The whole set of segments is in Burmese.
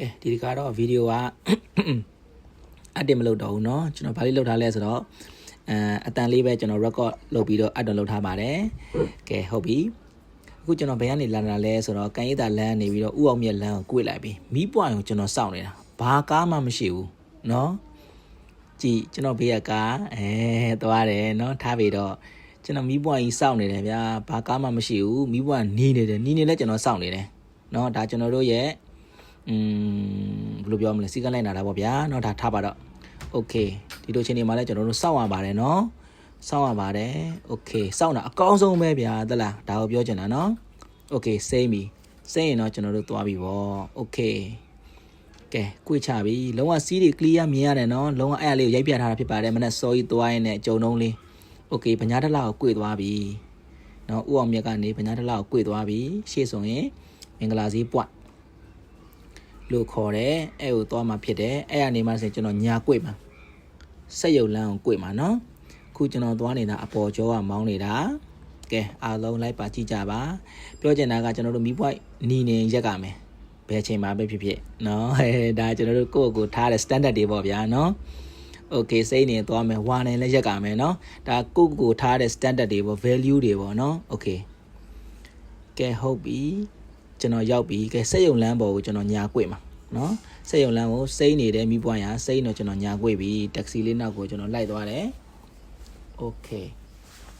ကဲဒီတခါတော့ဗီဒီယိုကအတ်တင်မလုပ်တော့ဘူးเนาะကျွန်တော်ဘာလေးလုပ်ထားလဲဆိုတော့အဲအတန်လေးပဲကျွန်တော် record လုပ်ပြီးတော့အတ်တော့လုပ်ထားပါတယ်ကဲဟုတ်ပြီအခုကျွန်တော်ဘယ်ကနေလာတာလဲဆိုတော့ကန်ရည်တာလမ်းနေပြီးတော့ဥအောင်မြက်လမ်းကို꿰လိုက်ပြီမီးပွိုင်ကိုကျွန်တော်စောင့်နေတာဘာကားမှမရှိဘူးเนาะကြည်ကျွန်တော်ဘေးကကားအဲသွားတယ်เนาะထားပြီးတော့ကျွန်တော်မီးပွိုင်ကြီးစောင့်နေတယ်ဗျာဘာကားမှမရှိဘူးမီးပွိုင်နီးနေတယ်နီးနေလဲကျွန်တော်စောင့်နေတယ်เนาะဒါကျွန်တော်တို့ရဲ့ อืมဘယ်လိုပြောမလဲစီကလိုက်နာတာပေါ့ဗျာเนาะဒါထားပါတော့โอเคဒီလိုချင်းနေမှာလဲကျွန်တော်တို့စောင့်ရပါတယ်เนาะစောင့်ရပါတယ်โอเคစောင့်တာအကောင်းဆုံးပဲဗျာသလားဒါကိုပြောချင်တာเนาะโอเคစိမ့်ပြီစိမ့်ရင်တော့ကျွန်တော်တို့သွားပြီပေါ့โอเคကဲကိုချပြီလုံးဝစီးတွေ clear မြင်ရတယ်เนาะလုံးဝအဲ့အလေးကိုရိုက်ပြထားတာဖြစ်ပါတယ်မနေ့စောကြီးသွားရင်လည်းအကြုံလုံးလေးโอเคဗညာတလာကို꿰သွားပြီเนาะဥအောင်မြတ်ကနေဗညာတလာကို꿰သွားပြီရှေ့ဆိုရင်မင်္ဂလာစည်းပွတ် လို့ခေါ်တယ်အဲ့ကိုသွားမှာဖြစ်တယ်အဲ့ကနေမှဆိုကျွန်တော်ညာ꿰မှာစက်ရုပ်လမ်းကို꿰မှာเนาะခုကျွန်တော်သွားနေတာအပေါ်ကျောကမောင်းနေတာကဲအားလုံးလိုက်ပါကြည့်ကြပါပြောချင်တာကကျွန်တော်တို့မီးပွိုက်နီနေရက်ကမယ်ဘယ်ချိန်မှပဲဖြစ်ဖြစ်เนาะဟဲဒါကျွန်တော်တို့ကိုယ့်ကိုထားတဲ့ standard တွေပေါ့ဗျာเนาะ okay စိတ်နေသွားမယ်ဝါနေလည်းရက်ကမယ်เนาะဒါကိုယ့်ကိုထားတဲ့ standard တွေပေါ့ value တွေပေါ့เนาะ okay ကဲဟုတ်ပြီ ကျွန်တော်ရောက်ပြီကဲစက်ယုံလမ်းပေါ်ကိုကျွန်တော်ညာကွေ့မှာနော်စက်ယုံလမ်းကိုစိမ့်နေတယ်မိပွားရစိမ့်တော့ကျွန်တော်ညာကွေ့ပြီတက္ကစီလေးနောက်ကိုကျွန်တော်လိုက်သွားတယ်โอเค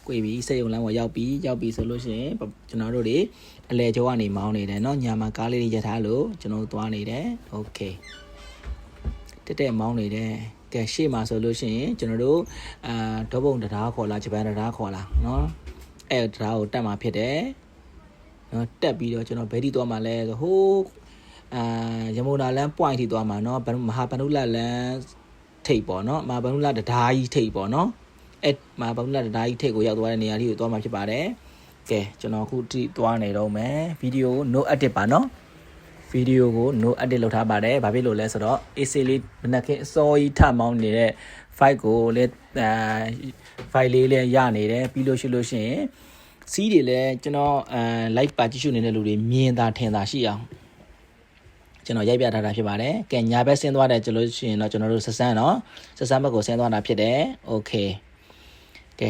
ကွေ့ပြီစက်ယုံလမ်းပေါ်ရောက်ပြီရောက်ပြီဆိုလို့ရှိရင်ကျွန်တော်တို့တွေအလဲကျောကနေမောင်းနေတယ်เนาะညာမှာကားလေးတွေရထားလို့ကျွန်တော်သွားနေတယ်โอเคတက်တက်မောင်းနေတယ်ကဲရှေ့မှာဆိုလို့ရှိရင်ကျွန်တော်တို့အာဒေါပုံတရားခေါ်လားဂျပန်တရားခေါ်လားเนาะအဲတရားကိုတက်မှာဖြစ်တယ် နော်တက်ပြီးတော့ကျွန်တော်ဘယ်ထိသွားမှာလဲဆိုဟိုးအာရမုန်နာလန်း point ထိသွားမှာနော်မဟာဗန္ဓုလလန်းထိပ်ပေါ့နော်မဟာဗန္ဓုလတံတားကြီးထိပ်ပေါ့နော်အဲ့မဟာဗန္ဓုလတံတားကြီးထိပ်ကိုရောက်သွားတဲ့နေရာလေးကိုသွားမှာဖြစ်ပါတယ်ကဲကျွန်တော်အခုတိသွားနေတော့မယ်ဗီဒီယိုကို no edit ပါနော်ဗီဒီယိုကို no edit လုပ်ထားပါတယ်ဘာဖြစ်လို့လဲဆိုတော့ AC လေးမနက်ခင်းအစောကြီးထမောင်းနေတဲ့ file ကိုလည်းအဲ file လေးလည်းရနေတယ်ပြီးလို့ရှိလို့ရှိရင် စီးတွေလည်းကျွန်တော်အဲ live ပါကြည့်ရှုနေတဲ့လူတွေမြင်တာထင်တာရှိအောင်ကျွန်တော်ရိုက်ပြထားတာဖြစ်ပါတယ်။ကဲညာဘက်ဆင်းသွားတယ်ကျလို့ရှိရင်တော့ကျွန်တော်တို့ဆက်ဆန်းနော်ဆက်ဆန်းဘက်ကိုဆင်းသွားတာဖြစ်တယ်။ Okay ။ကဲ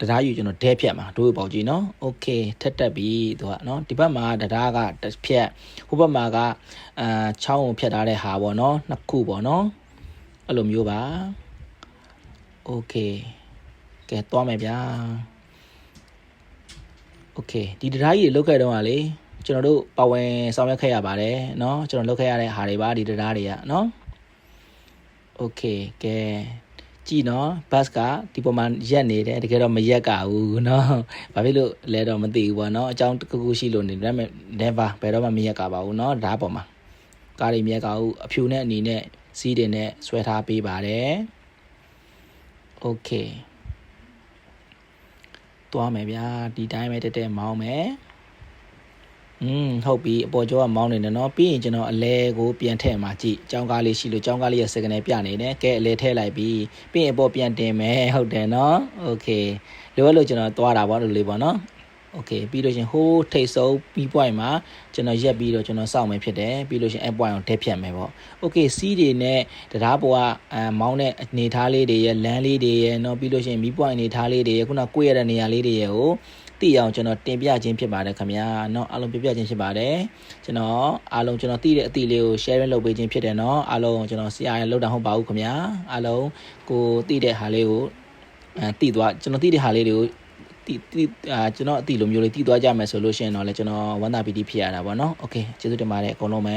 တရားယူကျွန်တော်ဒဲဖြတ်မှာတို့ပေါကြည့်နော်။ Okay ထက်တက်ပြီသူကနော်ဒီဘက်မှာတရားကတစ်ဖြတ်ဟိုဘက်မှာကအာချောင်းကိုဖြတ်ထားတဲ့ဟာပေါ့နော်နှစ်ခုပေါ့နော်။အဲ့လိုမျိုးပါ။ Okay ကဲသွားမယ်ဗျာ။ Okay ဒီတရားကြီးတွေလောက်ခဲ့တော့ကလေကျွန်တော်တို့ပါဝင်ဆောင်ရွက်ခဲ့ရပါတယ်เนาะကျွန်တော်လုပ်ခဲ့ရတဲ့ဟာတွေပါဒီတရားတွေကเนาะ Okay ကဲကြည့်နော်ဘတ်ကဒီပေါ်မှာရက်နေတယ်တကယ်တော့မရက်ကဘူးเนาะဘာဖြစ်လို့လဲတော့မသိဘူးပေါ့เนาะအကြောင်းတစ်ခုခုရှိလို့နေတယ် never ဘယ်တော့မှမရက်ကပါဘူးเนาะဓာတ်ပေါ်မှာကားတွေမရက်ကဘူးအဖြူနဲ့အနေနဲ့စီးတွေနဲ့ဆွဲထားပေးပါတယ် Okay သွားမယ်ဗျာဒီတိုင်းပဲတက်တက်မောင်းမယ်อืมဟုတ်ပြီအပေါ်ကျောကမောင်းနေတယ်เนาะပြီးရင်ကျွန်တော်အလဲကိုပြန်ထည့်မှာကြည့်ចောင်းကားလေးရှိလို့ចောင်းကားလေးရဲ့စကနေပြနေတယ်ကဲအလဲထည့်လိုက်ပြီပြီးရင်အပေါ်ပြန်တင်မယ်ဟုတ်တယ်เนาะโอเคလိုအပ်လို့ကျွန်တော်သွားတာပေါ့လို့လေးပေါ့เนาะ โอเคပြီးလို့ရှင်ဟိုးထိတ်ဆုံးပြီး point မှာကျွန်တော်ရက်ပြီးတော့ကျွန်တော်စောင့်မယ်ဖြစ်တယ်ပြီးလို့ရှင်အ point ကိုတက်ဖြတ်မယ်ပေါ့โอเคစီးတွေနဲ့တရားပေါ်ကအမောင်းတဲ့အနေထားလေးတွေရဲ့လမ်းလေးတွေရဲ့เนาะပြီးလို့ရှင်မီး point အနေထားလေးတွေရဲ့ခုနကိုရတဲ့နေရာလေးတွေရဲ့ကိုသိအောင်ကျွန်တော်တင်ပြခြင်းဖြစ်ပါတယ်ခင်ဗျာเนาะအားလုံးပြပြခြင်းဖြစ်ပါတယ်ကျွန်တော်အားလုံးကျွန်တော်သိတဲ့အသည့်လေးကို sharing လုပ်ပေးခြင်းဖြစ်တယ်เนาะအားလုံးကျွန်တော် CR လောက်တာဟုတ်ပါဘူးခင်ဗျာအားလုံးကိုသိတဲ့ဟာလေးကိုအဲသိသွားကျွန်တော်သိတဲ့ဟာလေးတွေကို တီတီအာကျွန်တော်အတီလိုမျိုးလေးတီးသွားကြမယ်ဆိုလို့ရှိရင်တော့လေကျွန်တော်ဝမ်းသာပီတီဖြစ်ရတာပေါ့နော်โอเคကျေးဇူးတင်ပါတယ်အကုန်လုံးပဲ